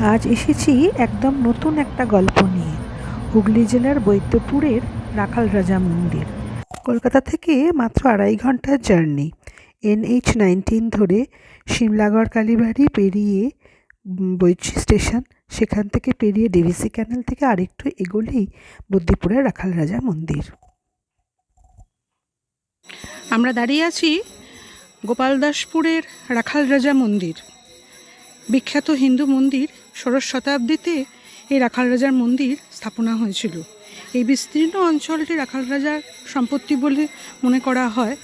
আজ এসেছি একদম নতুন একটা গল্প নিয়ে, হুগলি জেলার বৈদ্যপুরের রাখাল রাজা মন্দির। কলকাতা থেকে মাত্র আড়াই ঘণ্টার জার্নি। এনএইচ নাইনটিন ধরে শিমলাগড় কালীবাড়ি পেরিয়ে বৈচি স্টেশন, সেখান থেকে পেরিয়ে ডিভিসি ক্যানেল থেকে আরেকটু এগোলেই বদ্যিপুরের রাখাল রাজা মন্দির। আমরা দাঁড়িয়ে আছি গোপালদাসপুরের রাখাল রাজা মন্দির। বিখ্যাত হিন্দু মন্দির ষোড়শ শতাব্দীতে এই রাখাল রাজার মন্দির স্থাপনা হয়েছিল। এই বিস্তীর্ণ অঞ্চলটি রাখাল রাজার সম্পত্তি বলে মনে করা হয়।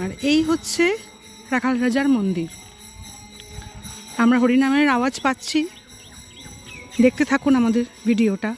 আর এই হচ্ছে রাখাল রাজার মন্দির। আমরা হরিনামের আওয়াজ পাচ্ছি। দেখতে থাকুন আমাদের ভিডিওটা।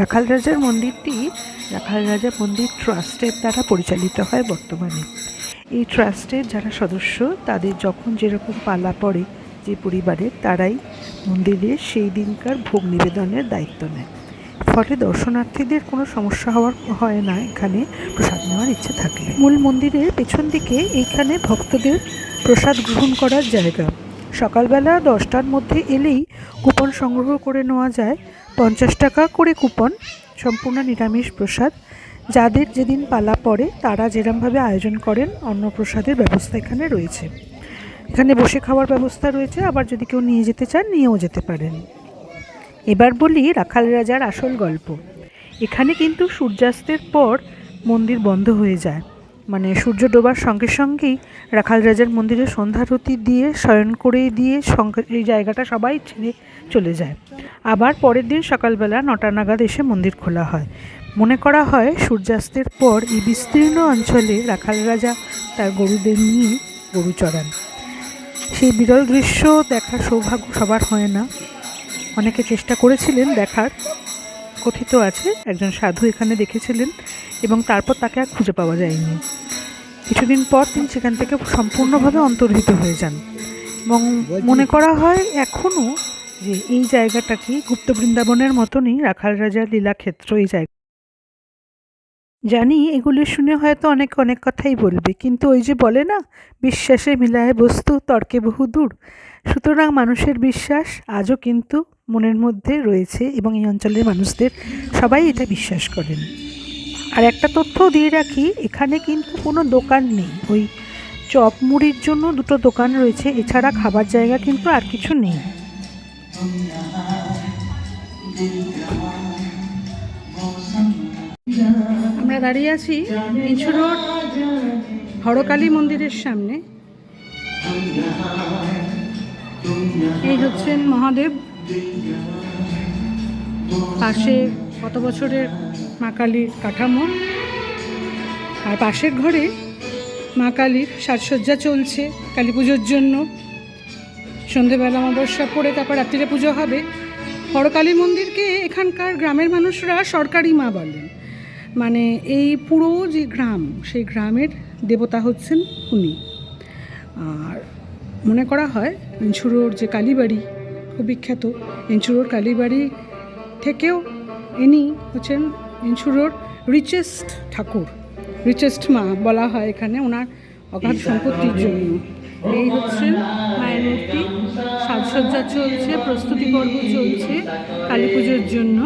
রাখাল রাজার মন্দিরটি রাখাল রাজা মন্দির ট্রাস্টের দ্বারা পরিচালিত হয় বর্তমানে। এই ট্রাস্টের যারা সদস্য, তাদের যখন যেরকম পালা পড়ে যে পরিবারের তারাই মন্দিরে সেই দিনকার ভোগ নিবেদনের দায়িত্ব নেয়। ফলে দর্শনার্থীদের কোনো সমস্যা হওয়ার হয় না, এখানে প্রসাদ নেওয়ার ইচ্ছে থাকলে। মূল মন্দিরের পেছন দিকে এইখানে ভক্তদের প্রসাদ গ্রহণ করার জায়গা। সকালবেলা দশটার মধ্যে এলেই কুপন সংগ্রহ করে নেওয়া যায়। পঞ্চাশ টাকা করে কুপন, সম্পূর্ণ নিরামিষ প্রসাদ। যাদের যেদিন পালা পড়ে, তারা যেরমভাবে আয়োজন করেন, অন্নপ্রসাদের ব্যবস্থা এখানে রয়েছে। এখানে বসে খাওয়ার ব্যবস্থা রয়েছে, আবার যদি কেউ নিয়ে যেতে চান, নিয়েও যেতে পারেন। এবার বলি রাখাল রাজার আসল গল্প। এখানে কিন্তু সূর্যাস্তের পর মন্দির বন্ধ হয়ে যায়। মানে সূর্য ডোবার সঙ্গে সঙ্গেই রাখাল রাজার মন্দিরে সন্ধ্যারতি দিয়ে, শয়ন করে দিয়ে এই জায়গাটা সবাই ছেড়ে চলে যায়। আবার পরের দিন সকালবেলা নটা নাগাদ এসে মন্দির খোলা হয়। মনে করা হয় সূর্যাস্তের পর এই বিস্তীর্ণ অঞ্চলে রাখাল রাজা তার গরুদের নিয়ে গরু চড়ান। সেই বিরল দৃশ্য দেখার সৌভাগ্য সবার হয় না। অনেকে চেষ্টা করেছিলেন দেখার। কথিত আছে, একজন সাধু এখানে দেখেছিলেন এবং তারপর তাকে আর খুঁজে পাওয়া যায়নি। কিছুদিন পর তিনি সেখান থেকে সম্পূর্ণভাবে অন্তর্হিত হয়ে যান এবং মনে করা হয় এখনও যে এই জায়গাটাকে গুপ্ত বৃন্দাবনের মতনই রাখাল রাজার লীলাক্ষেত্র এই জায়গা। জানি এগুলি শুনে হয়তো অনেক অনেক কথাই বলবে, কিন্তু ওই যে বলে না, বিশ্বাসে মিলায় বস্তু, তর্কে বহু দূর। সুতরাং মানুষের বিশ্বাস আজও কিন্তু মনের মধ্যে রয়েছে এবং এই অঞ্চলের মানুষদের সবাই এটা বিশ্বাস করেন। আর একটা তথ্যও দিয়ে রাখি, এখানে কিন্তু কোনো দোকান নেই। ওই চপ মুড়ির জন্য দুটো দোকান রয়েছে, এছাড়া খাবার জায়গা কিন্তু আর কিছু নেই। আমরা দাঁড়িয়ে আছি ইঞ্চু রোড, হরকালী মন্দিরের সামনে। এই হচ্ছেন মহাদেব। পাশে কত বছরের মা কালীর কাঠামো। আর পাশের ঘরে মা কালীর সাজসজ্জা চলছে কালী পুজোর জন্য। সন্ধেবেলা অমাবস্যা পড়ে তারপর রাত্রিরে পুজো হবে। হরকালী মন্দিরকে এখানকার গ্রামের মানুষরা সরকারি মা বলেন। মানে এই পুরো যে গ্রাম, সেই গ্রামের দেবতা হচ্ছেন উনি। আর মনে করা হয় ইঞ্চুরোর যে কালীবাড়ি, খুব বিখ্যাত। ইঞ্চুরোর কালীবাড়ি থেকেও ইনি হচ্ছেন ইঞ্চুরোর রিচেস্ট ঠাকুর। রিচেস্ট মা বলা হয় এখানে, ওনার অগাধ সম্পত্তির জন্য। এই হচ্ছে মায়ের মূর্তি। সাজসজ্জা চলছে, প্রস্তুতি পর্ব চলছে কালী পুজোর জন্য।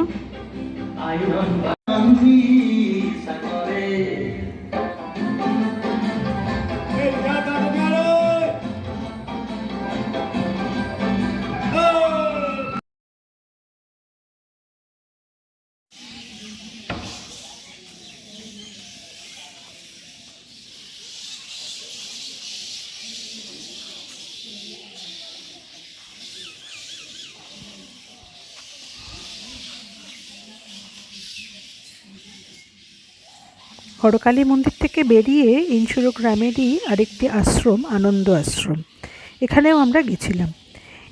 হরকালী মন্দির থেকে বেরিয়ে ইনসুরো গ্রামেরই আরেকটি আশ্রম, আনন্দ আশ্রম। এখানেও আমরা গেছিলাম।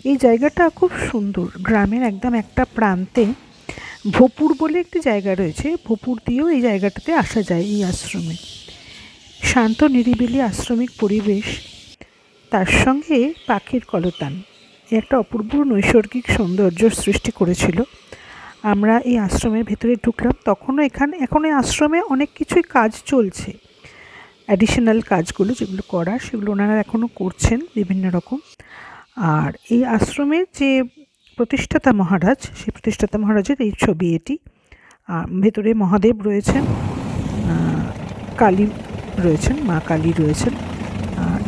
এই জায়গাটা খুব সুন্দর। গ্রামের একদম একটা প্রান্তে ভোপুর বলে একটি জায়গা রয়েছে। ভোপুর দিয়েও এই জায়গাটাতে আসা যায় এই আশ্রমে। শান্ত, নিরিবিলি আশ্রমিক পরিবেশ। তার সঙ্গে পাখির কলতান। একটা অপূর্ব নৈসর্গিক সৌন্দর্য সৃষ্টি করেছিল। আমরা এই আশ্রমের ভেতরে ঢুকলাম, তখনও এখানে এখন এই আশ্রমে অনেক কিছুই কাজ চলছে। অ্যাডিশনাল কাজগুলো যেগুলো করার, সেগুলো ওনারা এখনও করছেন বিভিন্ন রকম। আর এই আশ্রমের যে প্রতিষ্ঠাতা মহারাজ, সেই প্রতিষ্ঠাতা মহারাজের এই ছবি এটি। ভেতরে মহাদেব রয়েছেন কালী রয়েছেন, মা কালী রয়েছেন।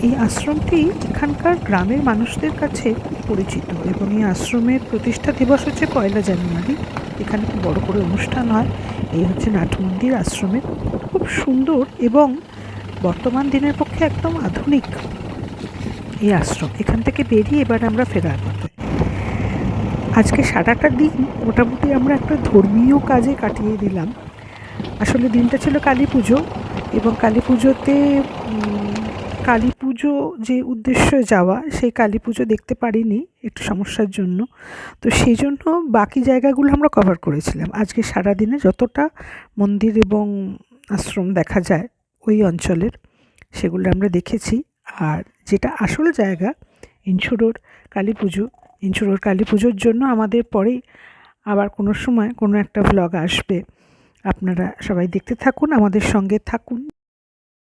এই আশ্রমটি এখানকার গ্রামের মানুষদের কাছে খুব পরিচিত এবং এই আশ্রমের প্রতিষ্ঠা দিবস হচ্ছে পয়লা জানুয়ারি। এখানে খুব বড়ো করে অনুষ্ঠান হয়। এই হচ্ছে নাট মন্দির আশ্রমের খুব সুন্দর এবং বর্তমান দিনের পক্ষে একদম আধুনিক এই আশ্রম। এখান থেকে বেরিয়ে এবার আমরা ফেরার পথে। আজকে সারাটা দিন মোটামুটি আমরা একটা ধর্মীয় কাজে কাটিয়ে দিলাম। আসলে দিনটা ছিল কালী পুজো এবং কালী পুজোতে কালী পুজো যে উদ্দেশ্যে যাওয়া, সেই কালী পুজো দেখতে পারিনি একটু সমস্যার জন্য। তো সেই জন্য বাকি জায়গাগুলো আমরা কভার করেছিলাম। আজকে সারাদিনে যতটা মন্দির এবং আশ্রম দেখা যায় ওই অঞ্চলের, সেগুলো আমরা দেখেছি। আর যেটা আসল জায়গা ইনসুরোর কালী পুজো ইনসুরোর কালী পুজোর জন্য আমাদের পরেই আবার কোনো সময় কোনো একটা ভ্লগ আসবে। আপনারা সবাই দেখতে থাকুন, আমাদের সঙ্গে থাকুন।